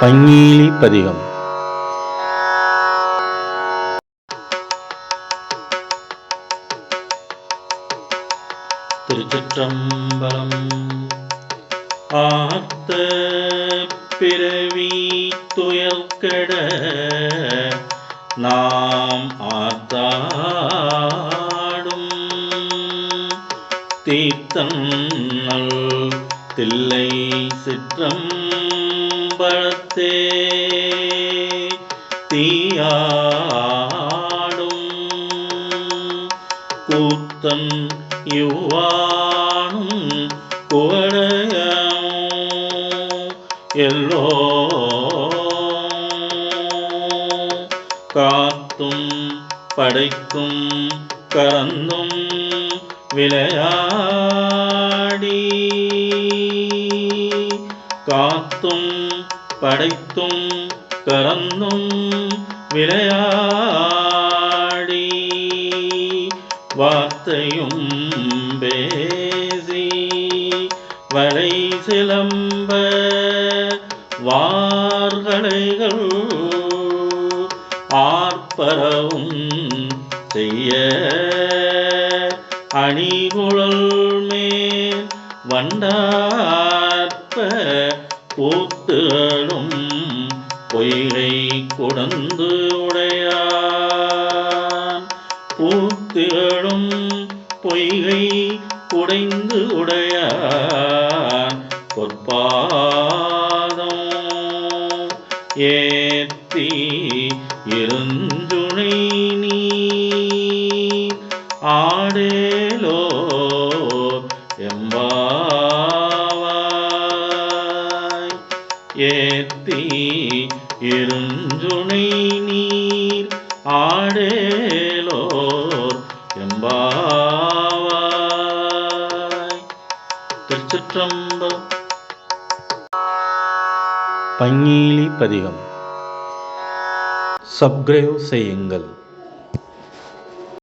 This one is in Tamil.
പഞ്ഞീലി പതികം തിരുച്ചിറ്റമ്പലം ആത്ത പിറവി തുയർക്കട നാം ആത്താടും തീർത്ഥം തില്ലൈ സിറ്റം பழத்தே தீயாடும் கூத்தன் இவ்வாணும் குவளையம் எல்லோ காத்தும் படைக்கும் கறந்தும் விளையாடி. காத்தும் படைத்தும் கறந்தும் விளையாடி வார்த்தையும் பேசி வலை சிலம்ப வார்களைகள் ஆர்ப்பரவும் செய்ய அணிகுழல் மேல் வண்டார்ப்ப கூத்துகளும் பொய்கை குடந்து உடையான். பூத்துகளும் பொய்கை குடைந்து உடையான். பொற்பாதம் ஏத்தி இருந்துணை நீ. ஆடேலோ எம்பா ஏத்தி இருஞ்சுனை நீர் ஆடேலோ எம்பாவாய். திருச்சிற்றம்பலம். பங்கீலி பதிகம். சப்கிரேவ் செய்யுங்கள்.